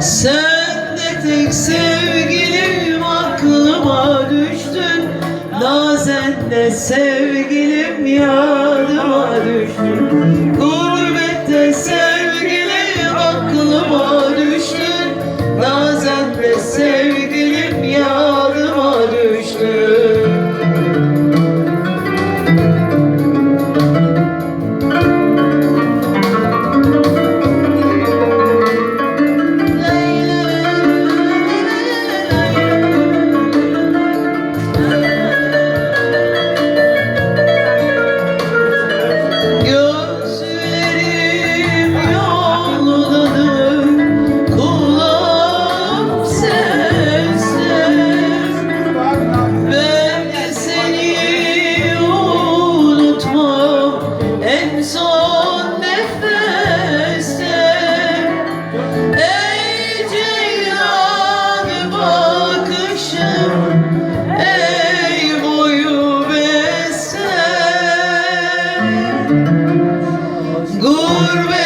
Sen de tek sevgilim aklıma düştün. Nazen de sevgilim yadıma düştün. Gurbette sevgilim aklıma düştün. Nazen de sevgilim করবে